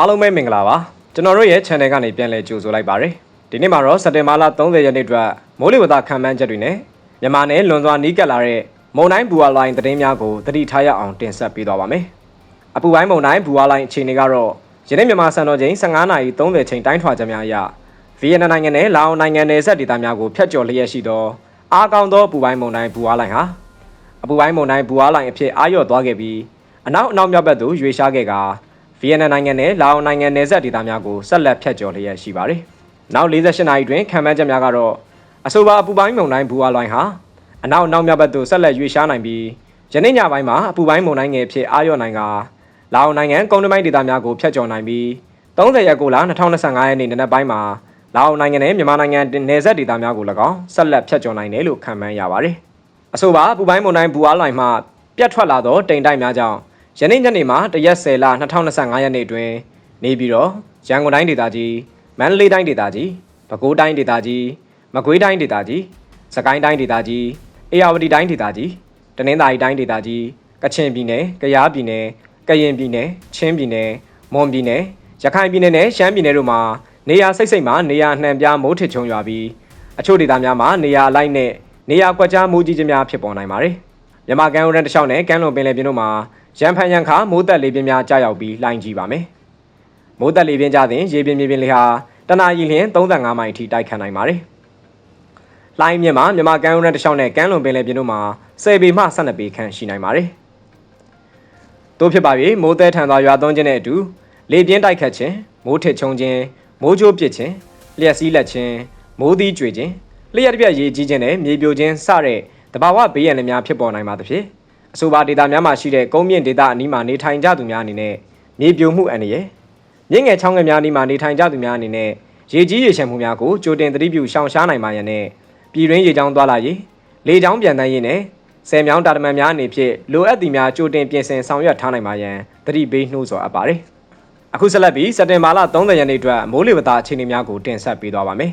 အားလုံးပဲမင်္ဂလာပါကျွန်တော်တို့ရဲ့ channel ကနေပြန်လည်ကြိုဆိုလိုက်ပါရစေဒီနေ့မှာတော့စက်တင်ဘာလ30ရက်နေ့အတွက်မိုးလေဝသခံမှန်းချက်တွေနဲ့မြန်မာနယ်လွန်စွာနီးကပ်လာတဲ့မုန်တိုင်းဘူဝါလိုင်းသတင်းများကိုသတိထားရအောင်တင်ဆက်ပေးသွားပါမယ်အပူပိုင်းမုန်တိုင်းဘူဝါလိုင်းအခြေအနေကတော့ယနေ့မြန်မာစံတော်ချိန်15:30ချိန်တိုင်းထွာချက်များအရဗီယက်နမ်နိုင်ငံနဲ့လာအိုနိုင်ငံနယ်စပ်ဒေသများကိုဖျက်ကျော်လျက်ရှိသောအားကောင်းသောအပူပိုင်းမုန်တိုင်းဘူဝါလိုင်းဟာအပူပိုင်းမုန်တိုင်းဘူဝါလိုင်းအဖြစ်အာရုံသွားခဲ့ပြီးအနောက်အနောက်မြောက်ဘက်သို့ရွေ့ရှားခဲ့ကာ ဗီယက်နမ်နိုင်ငံနဲ့လာအိုနိုင်ငံနယ်စပ်ဒေသများကိုဆက်လက်ဖျက်ကျော်လျက်ရှိပါတယ်။နောက်48နာရီတွင်ခံမှန်းချက်များကတော့အဆိုပါအပူပိုင်းမုန်တိုင်းဘူဝါလိုင်းဟာအနောက်အနောက်မြောက်ဘက်သို့ဆက်လက်ရွေ့ရှားနိုင်ပြီးယနေ့ညပိုင်းမှာအပူပိုင်းမုန်တိုင်းငယ်ဖြစ်အာရုံနိုင်ကလာအိုနိုင်ငံကုန်းတွင်းပိုင်းဒေသများကိုဖျက်ကျော်နိုင်ပြီး30ရက်ကိုလ2025ရက်နေ့နံနက်ပိုင်းမှာလာအိုနိုင်ငံနဲ့မြန်မာနိုင်ငံနယ်စပ်ဒေသများကို၎င်းဆက်လက်ဖျက်ကျော်နိုင်တယ်လို့ခန့်မှန်းရပါတယ်။အဆိုပါအပူပိုင်းမုန်တိုင်းဘူဝါလိုင်းမှပြတ်ထွက်လာသောတိမ်တိုက်များကြောင့် ယနေ့ညနေမှာတရက်10လ2025ရက်နေ့တွင်နေပြီးတော့ရန်ကုန်တိုင်းဒေသကြီးမန္တလေးတိုင်းဒေသကြီးပဲခူးတိုင်းဒေသကြီးမကွေးတိုင်းဒေသကြီးစကိုင်းတိုင်းဒေသကြီးအေရဝတီတိုင်းဒေသကြီးတနင်္သာရီတိုင်းဒေသကြီးကချင်ပြည်နယ်ကယားပြည်နယ်ကရင်ပြည်နယ်ချင်းပြည်နယ်မွန်ပြည်နယ်ရခိုင်ပြည်နယ်နဲ့ရှမ်းပြည်နယ်တို့မှာနေရာစိတ်စိတ်မှာနေရာနှံပြားမိုးထစ်ချုံရွာပြီးအချို့ဒေသများမှာနေရာအလိုက်နဲ့နေရာကွက်ကြားမိုးကြီးခြင်းများဖြစ်ပေါ်နိုင်ပါတယ်မြန်မာကမ်းရိုးတန်းတစ်လျှောက်နဲ့ကမ်းလွန်ပင်လယ်ပြင်တို့မှာ ရန်ဖန်ရန်ခါမိုးတက်လေပြင်းများကြာရောက်ပြီးလှိုင်းကြီးပါမယ်။မိုးတက်လေပြင်းကြတဲ့ရေပြင်းမြေပြင်လေဟာတနအီလျင်35မိုင်အထိတိုက်ခတ်နိုင်ပါတယ်။လှိုင်းမြင့်မှာမြန်မာကမ်းရိုးတန်းတစ်လျှောက်နဲ့ကမ်းလွန်ပင်လယ်ပြင်တို့မှာ10ပေမှ12ပေခန့်ရှိနိုင်ပါတယ်။တို့ဖြစ်ပါ၍မိုးတဲထန်စွာရွာသွန်းခြင်းနဲ့အတူလေပြင်းတိုက်ခတ်ခြင်းမိုးထစ်ချုံခြင်းမိုးကြိုးပစ်ခြင်းလျှက်စီးလက်ခြင်းမိုးသီးကြွေခြင်းလျှက်တစ်ပြက်ရေကြီးခြင်းနဲ့မြေပြိုခြင်းစတဲ့တဘာဝဘေးရန်တွေများဖြစ်ပေါ်နိုင်ပါသဖြင့် အဆိုပါဒေတာများမှာရှိတဲ့ကုန်းမြင့်ဒေတာအနီးမှာနေထိုင်ကြသူများအနေနဲ့မြေပြိုမှုအန္တရာယ်မြင့်ငယ်ချောင်းငယ်များအနီးမှာနေထိုင်ကြသူများအနေနဲ့ရေကြီးရေရှမ်းမှုများကိုကြိုတင်သတိပြုရှောင်ရှားနိုင်ပါရန်နဲ့ပြည်တွင်းရေကြောင်းသွားလာရေးလေကြောင်းပြန်တန်းရေးနဲ့ဆယ်မြောင်းတာတမန်များအနေဖြင့်လိုအပ်သည်များကြိုတင်ပြင်ဆင်ဆောင်ရွက်ထားနိုင်ပါရန်သတိပေးနှိုးဆော်အပ်ပါတယ်အခုဆက်လက်ပြီးစက်တင်ဘာလ30ရက်နေ့အတွက်မိုးလေဝသအခြေအနေများကိုတင်ဆက်ပေးသွားပါမယ်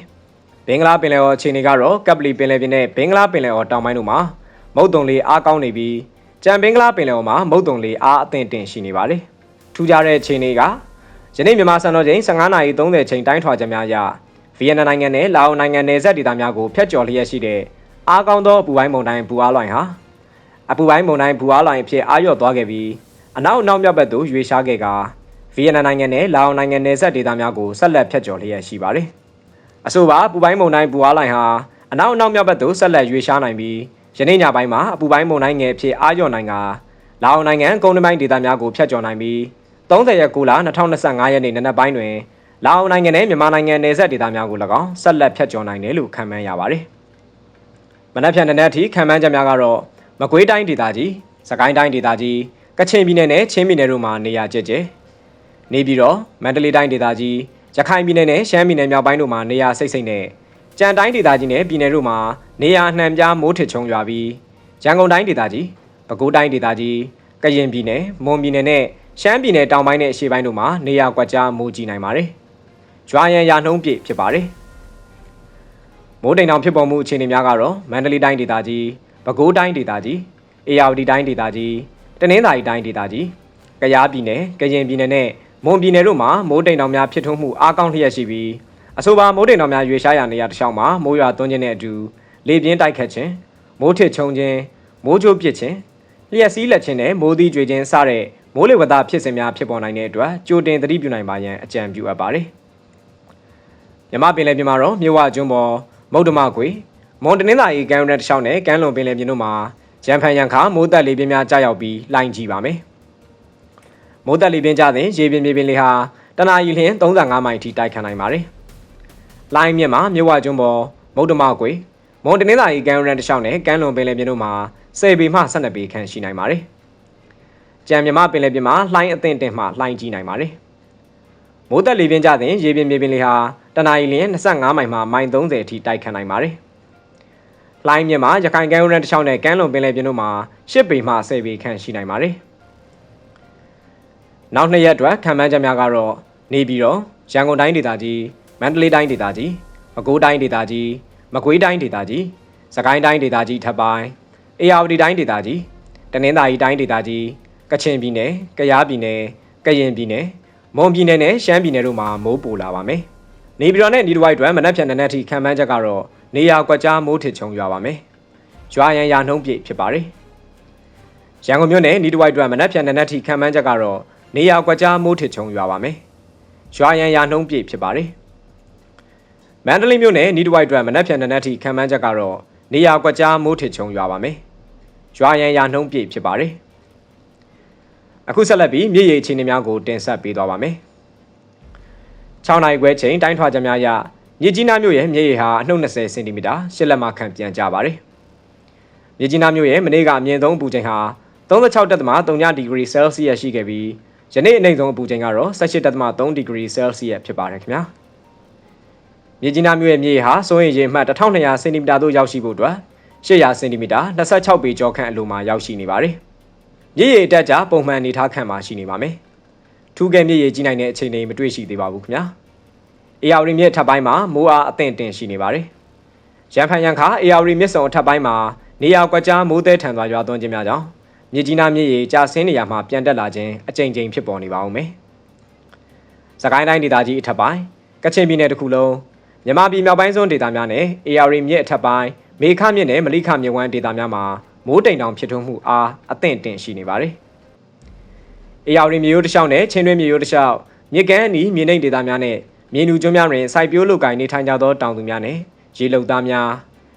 ဘင်္ဂလားပင်လယ်အော်အခြေအနေကတော့ကပ်ပလီပင်လယ်ပြင်နဲ့ဘင်္ဂလားပင်လယ်အော်တောင်ပိုင်းတို့မှာမုတ်တုံလေးအားကောင်းနေပြီး ကြံဘင်္ဂလားပင်လယ်အော်မှာမုတ်တုံလေးအားအသင့်တင်ရှိနေပါတယ်။ထူးခြားတဲ့အခြေအနေကယနေ့မြန်မာစံတော်ချိန်15:30ချိန်တိုင်းထွာချက်များအရဗီယက်နမ်နိုင်ငံနဲ့လာအိုနိုင်ငံနယ်စပ်ဒေသများကိုဖျက်ကျော်လျက်ရှိတဲ့အားကောင်းသောအပူပိုင်းမုန်တိုင်းဘူအားလိုင်းဟာအပူပိုင်းမုန်တိုင်းဘူအားလိုင်းအဖြစ်အာရုံသွားခဲ့ပြီးအနောက်အနောက်မြောက်ဘက်သို့ရွေ့ရှားခဲ့ကာဗီယက်နမ်နိုင်ငံနဲ့လာအိုနိုင်ငံနယ်စပ်ဒေသများကိုဆက်လက်ဖျက်ကျော်လျက်ရှိပါတယ်။အဆိုပါပူပိုင်းမုန်တိုင်းဘူအားလိုင်းဟာအနောက်အနောက်မြောက်ဘက်သို့ဆက်လက်ရွေ့ရှားနိုင်ပြီး ယနေ့ညပိုင်းမှာအပူပိုင်းမုန်တိုင်းငယ်ဖြစ်အာရုံနိုင်ကလာအိုနိုင်ငံကုန်းတွင်းပိုင်းဒေသများကိုဖျက်ကျော်နိုင်ပြီး30ရက်9လ2025ရက်နေ့နနက်ပိုင်းတွင်လာအိုနိုင်ငံနဲ့မြန်မာနိုင်ငံနယ်စပ်ဒေသများကို၎င်းဆက်လက်ဖျက်ကျော်နိုင်တယ်လို့ခန့်မှန်းရပါတယ်။မနက်ဖြန်နေ့အထိခန့်မှန်းချက်များကတော့မကွေးတိုင်းဒေသကြီး၊စကိုင်းတိုင်းဒေသကြီး၊ကချင်ပြည်နယ်နဲ့ချင်းပြည်နယ်တို့မှာနေရာကျကျနေပြီးတော့မန္တလေးတိုင်းဒေသကြီး၊ရခိုင်ပြည်နယ်နဲ့ရှမ်းပြည်နယ်မြောက်ပိုင်းတို့မှာနေရာစိတ်စိတ်နဲ့ ကြံတိုင်းဒေသကြီးနဲ့ပြည်နယ်တို့မှာနေရာနှံပြားမိုးထစ်ချုံရွာပြီးရန်ကုန်တိုင်းဒေသကြီးပဲခူးတိုင်းဒေသကြီးကရင်ပြည်နယ်မွန်ပြည်နယ်နဲ့ရှမ်းပြည်နယ်တောင်ပိုင်းနဲ့အရှေ့ပိုင်းတို့မှာနေရာကွက်ကြားမိုးကြီးနိုင်ပါတယ်။ရွာရန်ရာနှုံးပြည့်ဖြစ်ပါတယ်။မိုးတိမ်တောင်ဖြစ်ပေါ်မှုအခြေအနေများကတော့မန္တလေးတိုင်းဒေသကြီးပဲခူးတိုင်းဒေသကြီးအေရဝတီတိုင်းဒေသကြီးတနင်္သာရီတိုင်းဒေသကြီးကယားပြည်နယ်ကရင်ပြည်နယ်နဲ့မွန်ပြည်နယ်တို့မှာမိုးတိမ်တောင်များဖြစ်ထွန်းမှုအားကောင်းလျက်ရှိပြီး အဆိုပါမိုးတိမ်တော်များရွေရှားရာနေရာတစ်လျှောက်မှာမိုးရွာသွန်းခြင်းနဲ့အတူလေပြင်းတိုက်ခတ်ခြင်းမိုးထစ်ချုံခြင်းမိုးကြိုးပစ်ခြင်းလျှက်စီးလက်ခြင်းနဲ့မိုးသီးကြွေခြင်းစတဲ့မိုးလေဝသဖြစ်စဉ်များဖြစ်ပေါ်နိုင်တဲ့အတွက်ကြိုတင်သတိပြုနိုင်ပါရန်အကြံပြုအပ်ပါတယ်။မြမပင်လယ်ပြင်မှာတော့မြဝကျွန်းပေါ်မုတ်တမကွေမွန်တနင်္သာရီကမ်းရိုးတန်းတစ်လျှောက်နဲ့ကမ်းလွန်ပင်လယ်ပြင်တို့မှာရန်ဖန်ရန်ခါမိုးတက်လေပြင်းများကြာရောက်ပြီးလှိုင်းကြီးပါမယ်။မိုးတက်လေပြင်းကြတဲ့ရေပြင်မြေပြင်လေဟာတနအီလျင်35မိုင်အထိတိုက်ခတ်နိုင်ပါတယ်။ လိုင်းမြင့်မှာမြဝကျွန်းပေါ်မုတ်တမကွေမွန်တနင်္သာရီကမ်းရန်တလျှောက်နဲ့ကမ်းလွန်ပင်လယ်ပြင်တို့မှာ10ပေမှ12ပေခန့်ရှိနိုင်ပါတယ်။ကြံမြမပင်လယ်ပြင်မှာလှိုင်းအသင့်တင်မှလှိုင်းကြီးနိုင်ပါတယ်။မိုးတက်လေပြင်းကြတဲ့ရေပြင်မြေပြင်လေဟာတနအီလရင်25မိုင်မှမိုင်30အထိတိုက်ခတ်နိုင်ပါတယ်။လိုင်းမြင့်မှာရခိုင်ကမ်းရန်တလျှောက်နဲ့ကမ်းလွန်ပင်လယ်ပြင်တို့မှာ10ပေမှ10ပေခန့်ရှိနိုင်ပါတယ်။နောက်နှစ်ရက်အတွက်ခံမှန်းချက်များကတော့နေပြီးတော့ရန်ကုန်တိုင်းဒေသကြီး မန္တလေးတိုင်းဒေသကြီးမကွေးတိုင်းဒေသကြီးမကွေးတိုင်းဒေသကြီးစကိုင်းတိုင်းဒေသကြီးထပ်ပိုင်းအေရဝတီတိုင်းဒေသကြီးတနင်္သာရီတိုင်းဒေသကြီးကချင်ပြည်နယ်ကယားပြည်နယ်ကရင်ပြည်နယ်မွန်ပြည်နယ်နဲ့ရှမ်းပြည်နယ်တို့မှာမိုးပိုလာပါမယ်။နေပြည်တော်နဲ့ဒီတစ်ဝိုက်အတွက်မနက်ဖြန်နက်နက်ထိခံမှန်းချက်ကတော့နေရာကွက်ကြားမိုးထစ်ချုံရွာပါမယ်။ရွာရန်ရာနှုံးပြည့်ဖြစ်ပါတယ်။ရန်ကုန်မြို့နယ်ဒီတစ်ဝိုက်အတွက်မနက်ဖြန်နက်နက်ထိခံမှန်းချက်ကတော့နေရာကွက်ကြားမိုးထစ်ချုံရွာပါမယ်။ရွာရန်ရာနှုံးပြည့်ဖြစ်ပါတယ်။ မန္တလေးမြို့နယ်ဒီတစ်ဝိုက်အတွက်မနက်ဖြန်နက်နက်ထိခံမှန်းချက်ကတော့နေရာကွက်ကြားမိုးထစ်ချုံရွာပါမယ်။ရွာရန်ရာနှုံးပြည့်ဖြစ်ပါတယ်။အခုဆက်လက်ပြီးမြေရီအခြေအနေများကိုတင်ဆက်ပေးသွားပါမယ်။6နိုင်ခွဲချိန်တိုင်းထွာချက်များအရမြေကြီးနားမြို့ရဲ့မြေရီဟာအနှုတ်20စင်တီမီတာရှစ်လက်မခန့်ပြန်ကြပါတယ်။မြေကြီးနားမြို့ရဲ့မနေ့ကအမြင့်ဆုံးအပူချိန်ဟာ36.3ဒီဂရီဆဲလ်စီယပ်ရှိခဲ့ပြီးယနေ့အနိမ့်ဆုံးအပူချိန်ကတော့18.3ဒီဂရီဆဲလ်စီယပ်ဖြစ်ပါတယ်ခင်ဗျာ။ မြေကြီးနားမြို့ရဲ့မြေရီဟာစိုးရင်ရေမှတ်1200စင်တီမီတာသို့ရောက်ရှိဖို့အတွက်800စင်တီမီတာ26ပေကျော်ခန့်အလိုမှာရောက်ရှိနေပါတယ်။မြည်ရည်အတက်ကြပုံမှန်အနေထားခံမှာရှိနေပါမယ်။ထူးကဲမြည်ရည်ကြီးနိုင်တဲ့အချိန်တွေမတွေ့ရှိသေးပါဘူးခင်ဗျာ။ AR မြစ်ထပ်ပိုင်းမှာမိုးအားအသင့်တင်ရှိနေပါတယ်။ရန်ဖန်ရန်ခါ AR မြစ်စုံအထပ်ပိုင်းမှာနေရာကွက်ကြားမိုးသည်ထန်စွာရွာသွန်းခြင်းများကြောင့်မြစ်ကြီးနားမြစ်ရည်ကျဆင်းနေရမှာပြန်တက်လာခြင်းအကြိမ်ကြိမ်ဖြစ်ပေါ်နေပါဦးမယ်။စကိုင်းတိုင်းဒေသကြီးအထက်ပိုင်းကချင်ပြည်နယ်တစ်ခုလုံး မြန်မာပြည်မြောက်ပိုင်းစွန်းဒေသများနဲ့ AR မြစ်အထက်ပိုင်းမေခမြစ်နဲ့မလိခမြစ်ဝမ်းဒေသများမှာမိုးတိမ်တောင်ဖြစ်ထွန်းမှုအားအသင့်တင်ရှိနေပါတယ်။အေယာရီမျိုးတစ်လျှောက်နဲ့ချင်းတွင်းမျိုးတစ်လျှောက်မြစ်ကမ်းအနီးမြေနိမ့်ဒေသများနဲ့မြေနူကျွန်းများတွင်စိုက်ပျိုးလုပ်ကိုင်နေထိုင်ကြသောတောင်သူများနဲ့ရေလုံသားများ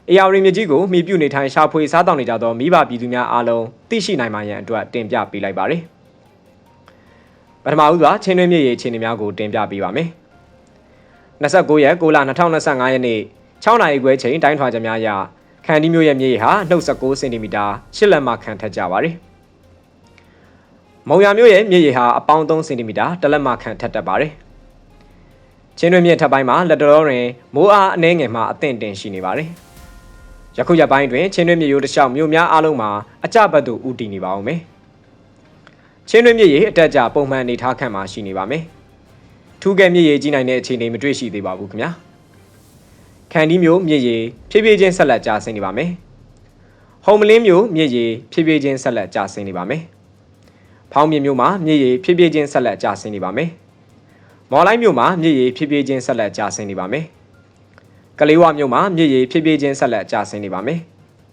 အေယာရီမြစ်ကြီးကိုမှီပြုနေထိုင်ရှာဖွေစားတောက်နေကြသောမိဘပြည်သူများအားလုံးသိရှိနိုင်မှရန်အတွက်တင်ပြပေးလိုက်ပါတယ်။ပထမဦးစွာချင်းတွင်းမြေရေအခြေအနေများကိုတင်ပြပေးပါမယ်။ 29ရက်6လ2025ရက်နေ့6နာရီခွဲချိန်တိုင်းထွာချက်များအရခန်ဒီမျိုးရဲ့မြေဟာနှုတ်16စင်တီမီတာ8လက်မခန့်ထက်ကြပါတယ်။မုံရမျိုးရဲ့မြေဟာအပေါင်း3စင်တီမီတာ1လက်မခန့်ထက်တက်ပါတယ်။ချင်းတွင်းမြေထပ်ပိုင်းမှာလက်တော်တွင်မိုးအားအနှဲငယ်မှအသင့်တင်ရှိနေပါတယ်။ယခုရက်ပိုင်းတွင်ချင်းတွင်းမြေရိုးတစ်လျှောက်မြို့များအားလုံးမှာအကြဘတ်သို့ဥတည်နေပါအောင်မယ်။ချင်းတွင်းမြေရေအတက်အကျပုံမှန်အနေထားခန့်မှာရှိနေပါမယ်။ ထူးကဲမြေရေကြီးနိုင်တဲ့အခြေအနေမတွေ့ရှိသေးပါဘူးခင်ဗျာ။ခန်ဒီမျိုးမြစ်ရည်ဖြည်းဖြည်းချင်းဆက်လက်ကျဆင်းနေပါမယ်။ဟုံမလင်းမျိုးမြစ်ရည်ဖြည်းဖြည်းချင်းဆက်လက်ကျဆင်းနေပါမယ်။ဖောင်းမြစ်မျိုးမှာမြစ်ရည်ဖြည်းဖြည်းချင်းဆက်လက်ကျဆင်းနေပါမယ်။မော်လိုက်မျိုးမှာမြစ်ရည်ဖြည်းဖြည်းချင်းဆက်လက်ကျဆင်းနေပါမယ်။ကလေးဝမျိုးမှာမြစ်ရည်ဖြည်းဖြည်းချင်းဆက်လက်ကျဆင်းနေပါမယ်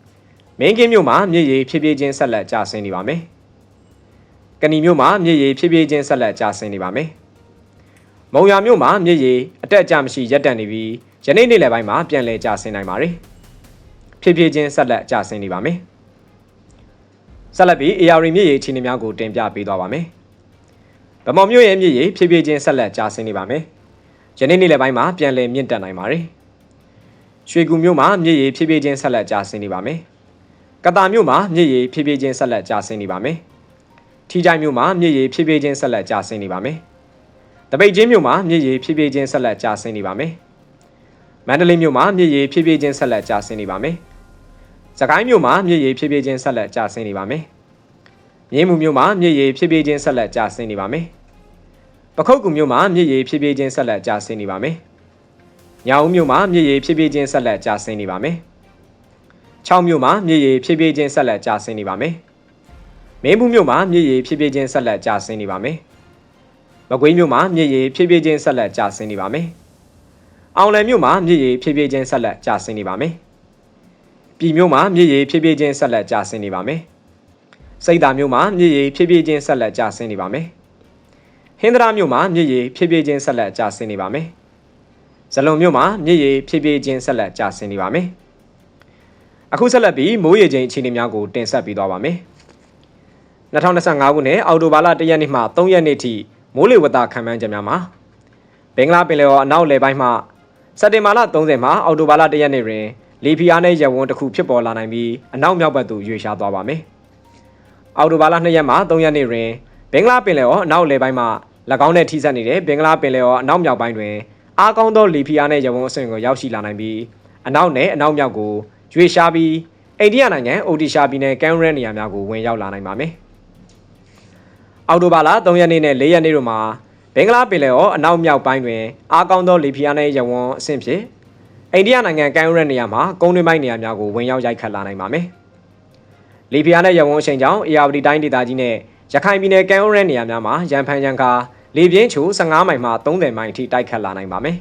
။မင်းကင်းမျိုးမှာမြစ်ရည်ဖြည်းဖြည်းချင်းဆက်လက်ကျဆင်းနေပါမယ်။ကဏီမျိုးမှာမြစ်ရည်ဖြည်းဖြည်းချင်းဆက်လက်ကျဆင်းနေပါမယ်။ မုံရမျိုးမှာမြစ်ရည်အတက်အကျမရှိရပ်တန့်နေပြီးယနေ့နေ့လယ်ပိုင်းမှာပြန်လည်ကျဆင်းနိုင်ပါတယ်။ဖြည်းဖြည်းချင်းဆက်လက်ကျဆင်းနေပါမယ်။ဆက်လက်ပြီး AR မြစ်ရေအခြေအနေများကိုတင်ပြပေးသွားပါမယ်။ဗမော်မြို့ရဲ့မြစ်ရေဖြည်းဖြည်းချင်းဆက်လက်ကျဆင်းနေပါမယ်။ယနေ့နေ့လယ်ပိုင်းမှာပြန်လည်မြင့်တက်နိုင်ပါတယ်။ရွှေကူမြို့မှာမြစ်ရေဖြည်းဖြည်းချင်းဆက်လက်ကျဆင်းနေပါမယ်။ကတာမြို့မှာမြစ်ရေဖြည်းဖြည်းချင်းဆက်လက်ကျဆင်းနေပါမယ်။ထီကြိုင်မြို့မှာမြစ်ရေဖြည်းဖြည်းချင်းဆက်လက်ကျဆင်းနေပါမယ်။ တပိတ်ချင်းမြို့မှာမြစ်ရေဖြည်းဖြည်းချင်းဆက်လက်ကျဆင်းနေပါမယ်။မန္တလေးမြို့မှာမြစ်ရေဖြည်းဖြည်းချင်းဆက်လက်ကျဆင်းနေပါမယ်။စကိုင်းမြို့မှာမြစ်ရေဖြည်းဖြည်းချင်းဆက်လက်ကျဆင်းနေပါမယ်။မြင်းမှုမြို့မှာမြစ်ရေဖြည်းဖြည်းချင်းဆက်လက်ကျဆင်းနေပါမယ်။ပခုတ်ကူမြို့မှာမြစ်ရေဖြည်းဖြည်းချင်းဆက်လက်ကျဆင်းနေပါမယ်။ညောင်မြို့မှာမြစ်ရေဖြည်းဖြည်းချင်းဆက်လက်ကျဆင်းနေပါမယ်။ချောင်းမြို့မှာမြစ်ရေဖြည်းဖြည်းချင်းဆက်လက်ကျဆင်းနေပါမယ်။မင်းဘူးမြို့မှာမြစ်ရေဖြည်းဖြည်းချင်းဆက်လက်ကျဆင်းနေပါမယ်။ မကွေးမြို့မှာမြစ်ရေဖြည်းဖြည်းချင်းဆက်လက်ကျဆင်းနေပါမယ်။အောင်လယ်မြို့မှာမြစ်ရည်ဖြည်းဖြည်းချင်းဆက်လက်ကျဆင်းနေပါမယ်။ပြည်မြို့မှာမြစ်ရည်ဖြည်းဖြည်းချင်းဆက်လက်ကျဆင်းနေပါမယ်။စိတ်သာမြို့မှာမြစ်ရည်ဖြည်းဖြည်းချင်းဆက်လက်ကျဆင်းနေပါမယ်။ဟင်္ဒရာမြို့မှာမြစ်ရည်ဖြည်းဖြည်းချင်းဆက်လက်ကျဆင်းနေပါမယ်။ဇလုံမြို့မှာမြစ်ရည်ဖြည်းဖြည်းချင်းဆက်လက်ကျဆင်းနေပါမယ်။အခုဆက်လက်ပြီးမိုးရေချိန်အခြေအနေများကိုတင်ဆက်ပေးသွားပါမယ်။2025ခုနှစ်အောက်တိုဘာလ1ရက်နေ့မှ3ရက်နေ့ထိ မိုးလေဝသခန့်မှန်းချက်များမှာဘင်္ဂလားပင်လယ်ော်အနောက်လယ်ပိုင်းမှစက်တင်ဘာလ30မှာအော်တိုဘာလ1ရက်နေ့တွင်လီဖီယာနဲ့ရဝန်းတစ်ခုဖြစ်ပေါ်လာနိုင်ပြီးအနောက်မြောက်ဘက်သို့ရွေ့ရှားသွားပါမယ်။အော်တိုဘာလ2ရက်မှ3ရက်နေ့တွင်ဘင်္ဂလားပင်လယ်ော်အနောက်လယ်ပိုင်းမှ၎င်းနဲ့ထိစပ်နေတဲ့ဘင်္ဂလားပင်လယ်ော်အနောက်မြောက်ပိုင်းတွင်အားကောင်းသောလီဖီယာနဲ့ရဝန်းအဆင့်ကိုရောက်ရှိလာနိုင်ပြီးအနောက်နဲ့အနောက်မြောက်ကိုရွေ့ရှားပြီးအိန္ဒိယနိုင်ငံအိုတီရှာပြည်နယ်ကန်ရဲနေရာများကိုဝင်ရောက်လာနိုင်ပါမယ်။ အော်တိုဘာလ3ရက်နေ့နဲ့4ရက်နေ့တို့မှာဘင်္ဂလားပင်လယ်ော်အနောက်မြောက်ပိုင်းတွင်အားကောင်းသောလီဖီယာနဲ့ရဝန်းအဆင့်ဖြင့်အိန္ဒိယနိုင်ငံကန်ရဲနေရာမှာကုန်းတွင်းပိုင်းနေရာများကိုဝင်ရောက်ရိုက်ခတ်လာနိုင်ပါမယ်။လီဖီယာနဲ့ရဝန်းအချိန်ကြောင့်အေယာဝတီတိုင်းဒေသကြီးနဲ့ရခိုင်ပြည်နယ်ကန်ရဲနေရာများမှာရန်ဖန်ရန်ကာလေပြင်းချို15မိုင်မှ30မိုင်အထိတိုက်ခတ်လာနိုင်ပါမယ်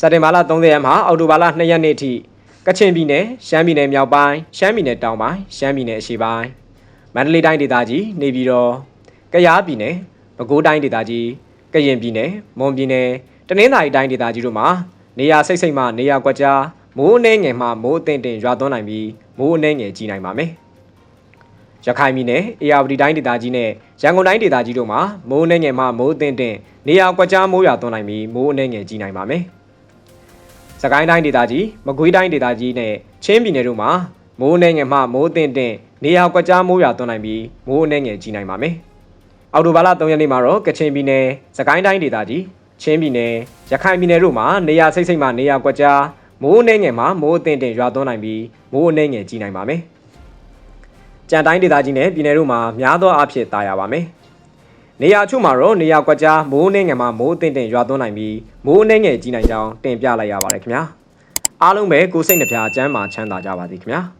စက်တင်ဘာလ30ရက်မှအောက်တိုဘာလ2ရက်နေ့အထိကချင်ပြည်နယ်ရှမ်းပြည်နယ်မြောက်ပိုင်းရှမ်းပြည်နယ်တောင်ပိုင်းရှမ်းပြည်နယ်အရှေ့ပိုင်း မန္တလေးတိုင်းဒေသကြီးနေပြည်တော်ကယားပြည်နယ်ပဲခူးတိုင်းဒေသကြီးကရင်ပြည်နယ်မွန်ပြည်နယ်တနင်္သာရီတိုင်းဒေသကြီးတို့မှာနေရာစိတ်စိတ်မှနေရာကွက်ကြားမိုးအနှဲငယ်မှမိုးအသင့်တင်ရွာသွန်းနိုင်ပြီးမိုးအနှဲငယ်ကြီးနိုင်ပါမယ်ရခိုင်ပြည်နယ်အေရဝတီတိုင်းဒေသကြီးနဲ့ရန်ကုန်တိုင်းဒေသကြီးတို့မှာမိုးအနှဲငယ်မှမိုးအသင့်တင်နေရာကွက်ကြားမိုးရွာသွန်းနိုင်ပြီးမိုးအနှဲငယ်ကြီးနိုင်ပါမယ်စကိုင်းတိုင်းဒေသကြီးမကွေးတိုင်းဒေသကြီးနဲ့ချင်းပြည်နယ်တို့မှာမိုးအနှဲငယ်မှမိုးအသင့်တင် နေရာကွက်ကြားမိုးရွာသွန်းနိုင်ပြီးမိုးအနှဲငယ်ကြီးနိုင်ပါမယ်အော်တိုဘာလ3ရက်နေ့မှာတော့ကချင်ပြည်နယ်စကိုင်းတိုင်းဒေသကြီးချင်းပြည်နယ်ရခိုင်ပြည်နယ်တို့မှာနေရာစိတ်စိတ်မှနေရာကွက်ကြားမိုးအနှဲငယ်မှမိုးအသင့်တင်ရွာသွန်းနိုင်ပြီးမိုးအနှဲငယ်ကြီးနိုင်ပါမယ်ကြံတိုင်းဒေသကြီးနဲ့ပြည်နယ်တို့မှာများသောအားဖြင့်တာယာပါမယ်နေရာချို့မှာတော့နေရာကွက်ကြားမိုးအနှဲငယ်မှမိုးအသင့်တင်ရွာသွန်းနိုင်ပြီးမိုးအနှဲငယ်ကြီးနိုင်ကြောင်းတင်ပြလိုက်ရပါတယ်ခင်ဗျာအားလုံးပဲကိုယ်စိတ်နှပြချမ်းမာချမ်းသာကြပါသည်ခင်ဗျာ